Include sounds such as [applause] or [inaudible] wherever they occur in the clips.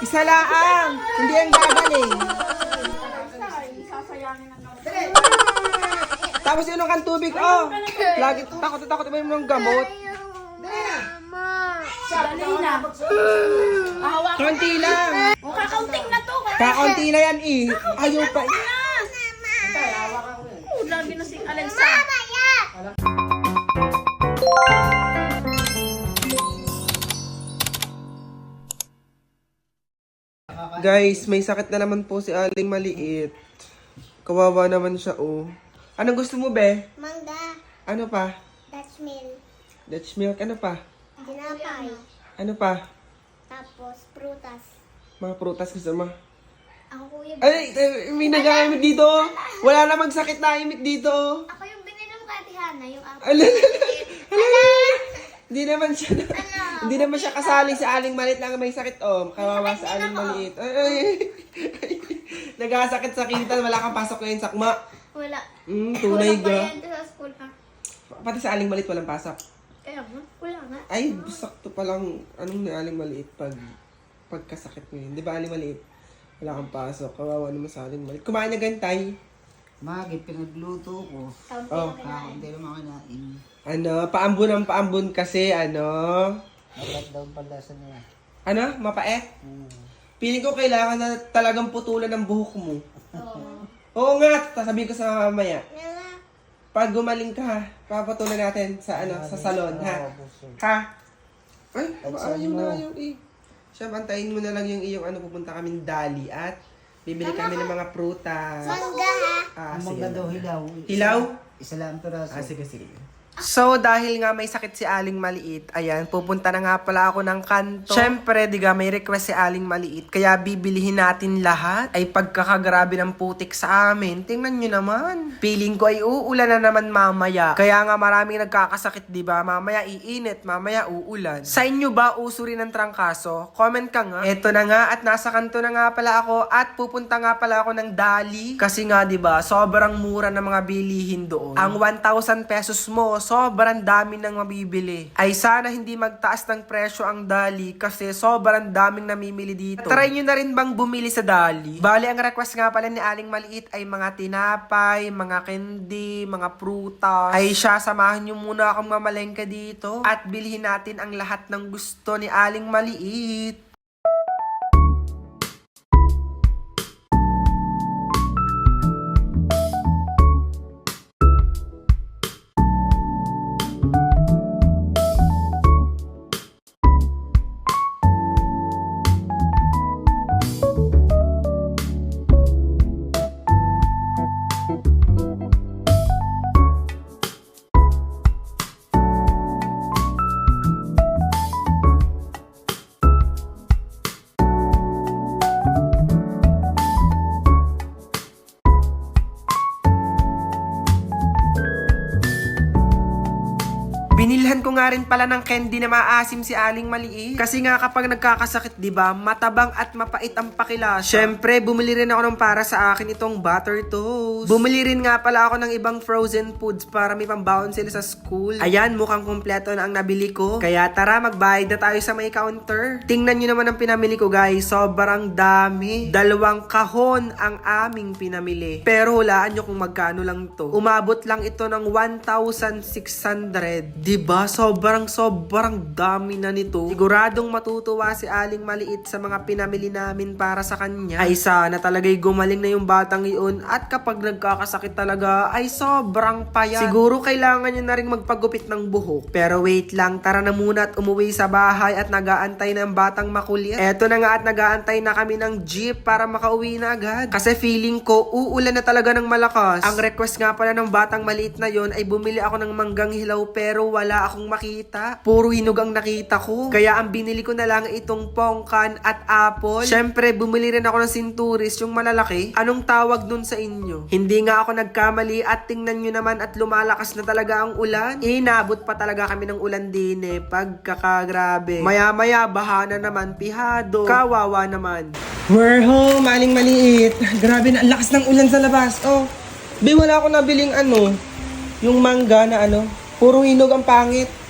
Isa laang. Hindi ang gagaling. Tapos yun ang tubig, oh. Lagi takot na takot mo ng gamot. Dali na. Konti lang. O, kakaunting na to. Kaunti na yan eh. Ayaw pa. Oh, lagi na si Alexa. Guys, may sakit na naman po si Aling Maliit. Kawawa naman siya, oh. Anong gusto mo, be? Mangga, Ano pa? Dutch mill, Dutch milk, ano pa? tinapay, Ano pa? tapos prutas. Mga prutas gusto mo? Ako kuya, Ay, may nagamit dito. Wala namang sakit na imit dito. ako yung binili mo kay Tihana, yung apple. Ala, Hindi naman siya hindi naman siya kasali sa aling maliit lang may sakit oh. Kawawa sa aling maliit. Ay, ay. [laughs] Nagkasakit sa kita, wala kang pasok ngayon sakma. Wala. Mm, tunay Kulang pa ga. yan sa school ha. Pati sa aling maliit walang pasok. Kaya nga, wala nga. Ay, sakto pa lang anong ni aling maliit pag pagkasakit mo yun. Di ba aling maliit? Wala kang pasok. Kawawa naman sa aling maliit. Kumain na gantay. Magi, pinagluto ko. Kaunti Oh. na kinain. Hindi naman. Ano, paambon ang paambon kasi, ano? Dapat daw pala sa niya. Ano? Mapait? Hmm. Piling ko kailangan na talagang putulan ng buhok mo. Oo. Oo nga, sasabihin ko sa mamaya. Pag gumaling ka, papatulan natin sa ano, sa salon, ha? Ha? Ay, ayaw na ayaw eh. Siya, bantayin mo na lang yung iyong ano, pupunta kami dali at bibili kami ng mga prutas. Mangga ha. Ah, Ang sige. mga daw hilaw. Hilaw? Isa lang piraso. Ah, sige, sige. So, dahil nga may sakit si Aling Maliit, ayan, pupunta na nga pala ako ng kanto. Siyempre, di nga, may request si Aling Maliit, kaya bibilihin natin lahat. Ay pagkakagrabe ng putik sa amin. Tingnan nyo naman. Feeling ko ay uulan na naman mamaya. Kaya nga maraming nagkakasakit, di ba? Mamaya iinit, mamaya uulan. Sa inyo ba uso rin ng trangkaso? Comment ka nga. Eto na nga, at nasa kanto na nga pala ako, at pupunta nga pala ako ng Dali. Kasi nga, di ba, sobrang mura ng mga bilihin doon. Ang 1,000 pesos mo, sobrang dami nang mabibili. Ay sana hindi magtaas ng presyo ang Dali kasi sobrang daming namimili dito. Try nyo na rin bang bumili sa Dali? Bali, ang request nga pala ni Aling Maliit ay mga tinapay, mga candy, mga prutas. Ay siya, samahan nyo muna akong mamalengke dito at bilhin natin ang lahat ng gusto ni Aling Maliit. Nga rin pala ng candy na maasim si Aling Maliit. Kasi nga kapag nagkakasakit, di ba, matabang at mapait ang pakilasa. Syempre, bumili rin ako ng para sa akin itong butter toast. Bumili rin nga pala ako ng ibang frozen foods para may pambaon sila sa school. Ayan, mukhang kumpleto na ang nabili ko. Kaya tara, magbayad na tayo sa may counter. Tingnan nyo naman ang pinamili ko guys, sobrang dami. Dalawang kahon ang aming pinamili. Pero hulaan nyo kung magkano lang to. Umabot lang ito ng 1,600. Diba? Sobrang sobrang dami na nito. Siguradong matutuwa si Aling Maliit sa mga pinamili namin para sa kanya. Ay sana talaga'y gumaling na yung batang iyon at kapag nagkakasakit talaga ay sobrang payat. Siguro kailangan niya na rin magpagupit ng buhok. Pero wait lang, tara na muna at umuwi sa bahay at nagaantay ng batang makulit. Eto na nga at nagaantay na kami ng jeep para makauwi na agad. Kasi feeling ko uulan na talaga ng malakas. Ang request nga pala ng batang maliit na yon ay bumili ako ng manggang hilaw pero wala akong makita. Puro hinog ang nakita ko. Kaya ang binili ko na lang itong pongkan at apple. Syempre, bumili rin ako ng sinturis, yung malalaki. Anong tawag nun sa inyo? Hindi nga ako nagkamali at tingnan nyo naman at lumalakas na talaga ang ulan. Inabot pa talaga kami ng ulan din eh. Pagkakagrabe. Maya-maya, bahana naman, pihado. Kawawa naman. We're home, maling maliit. [laughs] Grabe na, ang lakas ng ulan sa labas. Oh, Be, wala ako nabiling ano, yung mangga na ano, puro hinog ang pangit.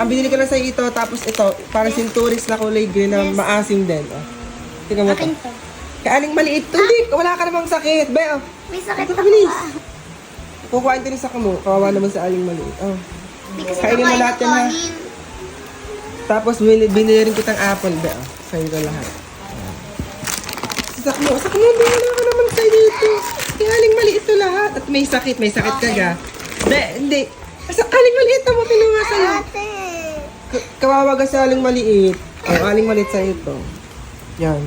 Ang binili ko lang sa'yo ito, tapos ito, parang sinturis na kulay green na maasim din. Oh. Tingnan mo to. Akin to. Kaaling maliit to. Hindi, wala ka namang sakit. Be, oh. May sakit ako bilis. ah. Kukuhain din sa mo. Kawawa naman sa aling maliit. Oh. Kainin mo lahat yan, ha? Tapos binili, binili rin kitang apple, be. Oh. Sa'yo ko lahat. Sak mo, sak mo, be. Wala ka naman sa'yo dito. Kaaling maliit to lahat. At may sakit, may sakit ka ga. Be, hindi. Sa aling maliit na mo, kinuha sa'yo. Ate. Kawawa ka sa aling maliit. Oh, aling maliit sa ito. Yan.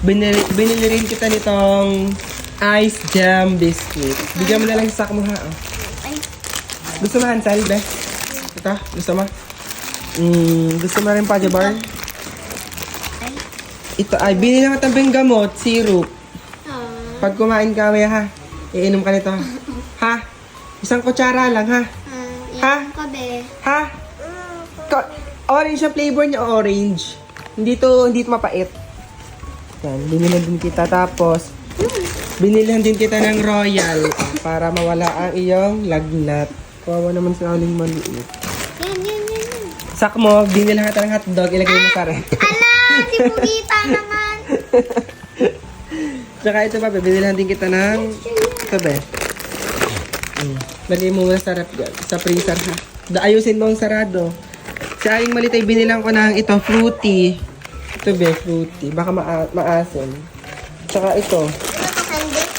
Binili, binili rin kita nitong ice jam biscuit. Bigyan mo na lang sa mo ha. Oh. Gusto mo Hansel, be? Ito, gusto mo? Mm, gusto mo rin pa, bar? Ito ay, binili na matambing gamot, syrup. Ah. Pag kumain ka, may ha? Iinom ka nito. [laughs] ha? Isang kutsara lang, ha? Ah, Ha? yan ka be. Ha? Ka- orange ang flavor niya, orange. Hindi to, hindi to mapait. Yan, binili din kita. Tapos, binilihan din kita ng royal para mawala ang iyong lagnat. Kawawa naman sa aling maliit. Yan, yan, yan, yan. Sak mo, binili kita ng hotdog, ilagay mo sa ref. Ala, di mo kita naman. [laughs] Tsaka ito pa, binilihan din kita ng, ito ba? Mm. Lagay mo muna sa ref, sa freezer ha. Da, ayusin mo ang sarado. Sa aling malit ay binilang ko ng ito, fruity. Ito be, fruity. Baka maa maasim. Tsaka ito.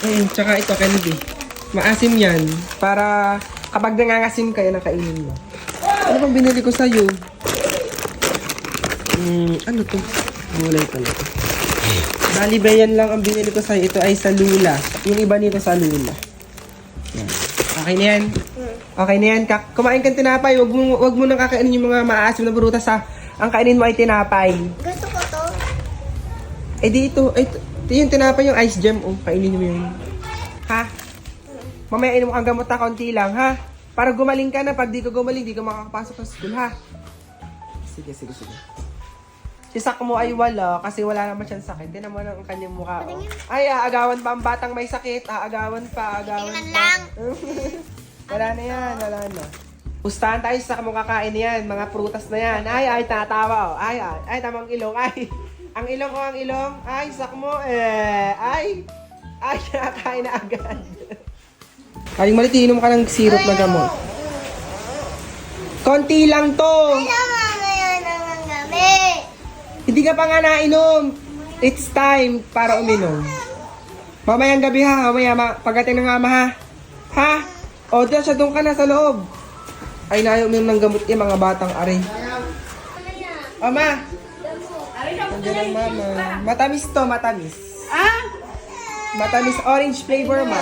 Mm, tsaka ito, candy. Maasim yan. Para kapag nangangasim ka, yan ang kainin mo. Ano bang binili ko sa'yo? Mm, ano to? Gulay pala to. Bali ba yan lang ang binili ko sa'yo? Ito ay sa Lula. Yung iba nito sa Lula. Yan. Okay na yan? Okay na yan. Ka- kumain kang tinapay. Wag mo, wag mo nang kakainin yung mga maasim na prutas ha. Ang kainin mo ay tinapay. Gusto ko to. Eh di ito, ay, ito yung tinapay yung ice gem. Oh, kainin mo yun. Ha? Mamaya inom kang gamot na konti lang, ha? Para gumaling ka na. Pag di ka gumaling, di ka makakapasok sa school, ha? Sige, sige, sige. Si Sak mo ay wala kasi wala naman siyang sakit. Tinan mo ang kanyang mukha. Oh. Ay, aagawan pa ang batang may sakit. Aagawan pa, aagawan Tingnan pa. lang. [laughs] wala na yan, wala na. Pustahan tayo sa mong kakain yan. Mga prutas na yan. Ay, ay, tatawa. Oh. Ay, ay, ay, tamang ilong. Ay, ang ilong ko, ang ilong. Ay, sak mo. Eh, ay. Ay, [laughs] nakakain na agad. Ay, malit, inom ka ng syrup na gamot. Konti lang to. Tama yan naman kami. Hindi ka pa nga nainom. It's time para uminom. Mamayang gabi ha, mamaya ma pagdating ng ama ha. Ha? O, dyan siya doon ka na sa loob. Ay, nayaw uminom ng gamot yung mga batang ari. Ama! Nandiyan ang mama. Matamis to, matamis. Ah? Matamis orange flavor ma.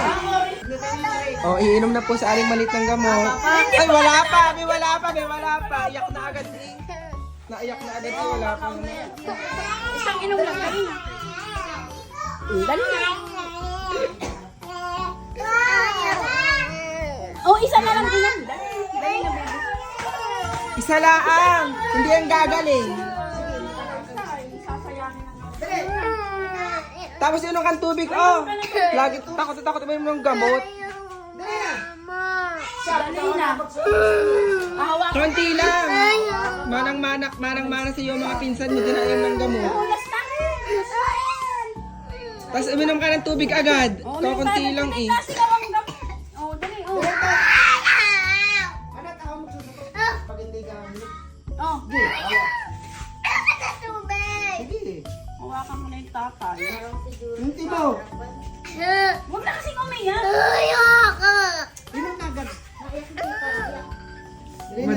O, iinom na po sa aling malit ng gamot. Ay, wala pa! May wala pa! May wala pa! Iyak na agad eh. Naiyak na agad eh. Wala pa. Isang inom lang kanina. Dali na. Oh, isa na lang inom. Dali. Dali na, baby. Isa laang! Hindi ang gagaling. Tapos inom kang tubig, oh! Lagi takot na takot uminom ng gamot. Dali na. Ahawa ka. Konti lang! Manang manak, manang mana sa iyo mga pinsan mo, dinainom ng gamot. Tapos uminom ka ng tubig agad. Kakunti lang eh.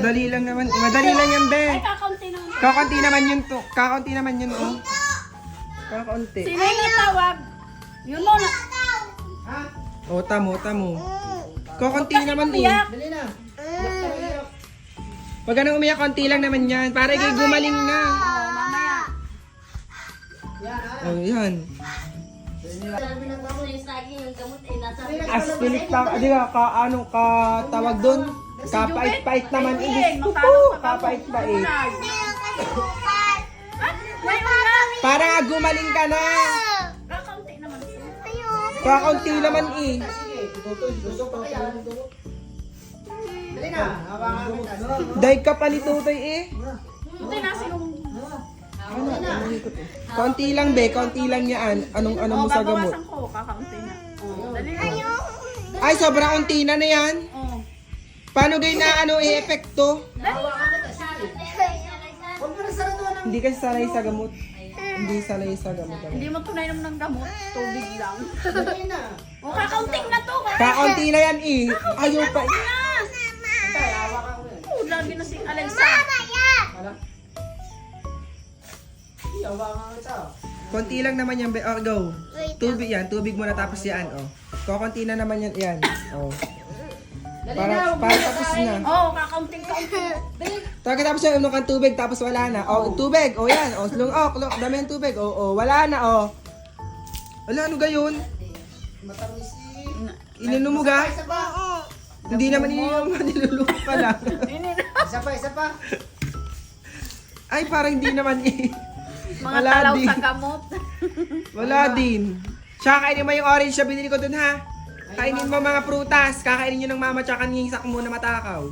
Madali lang naman. Madali lang yan, be. Ay, kakaunti naman. Kakaunti naman yun to. Kakaunti naman yun, oh. Kakaunti. Sino yung natawag? Yun muna. Oh, tamo, tamo. Kakaunti Kasi naman, eh. umiyak. Dali na. Huwag ka nang umiyak, konti lang naman yan. Para ikay gumaling na. Oh, mamaya. Oh, yan. Aspilit pa, di ba, ka, ano, ka, tawag doon? Kapait-pait naman, eh. Gusto ko, kapait-pait. May mga. Para nga gumaling ka na. Kakaunti naman. Kakaunti naman, eh. Day ka pa ni Tutoy eh. Hindi na sinong... Konti lang be, konti lang yan. Anong ano mo sa gamot? babawasan ko. Kakaunti na. Dali na. Ay, sobrang unti na na yan. Oh. Paano gay na ano i-epekto? Huwag mo na sarado ng... Hindi kasi sanay sa gamot. Hindi sanay sa gamot. Hindi mo tunay naman ng gamot. Tubig lang. Dali na. [laughs] O, kakaunting na to. Kaunti na yan eh. Ayaw pa. Na! Yan. Oh, lagi na si Alexa. Wala. Hindi, hawakan kita. Konti lang naman yan. be. Oh, go. Tubig yan. Tubig muna tapos yan. Oh. Kukunti na naman yan. Yan. Oh. Para, para tapos na. Oh, kakaunting kaunting. Tapos tapos yung inom kang tubig tapos wala na. Oh, tubig. Oh, yan. Oh, slung oh, klok, dami yung tubig. Oh, oh, wala na. Oh. Wala, ano gayon? Matamis eh. Ininom mo ga? Isa pa. Hindi naman ininom. [laughs] Niluluto pa lang. Isa pa, isa pa. Ay, parang hindi naman eh. [laughs] Mga Wala talaw din. sa gamot. Wala din. Tsaka kainin mo yung orange na binili ko dun ha. Kainin mo mga prutas. Kakainin nyo ng mama tsaka yung sak mo na matakaw.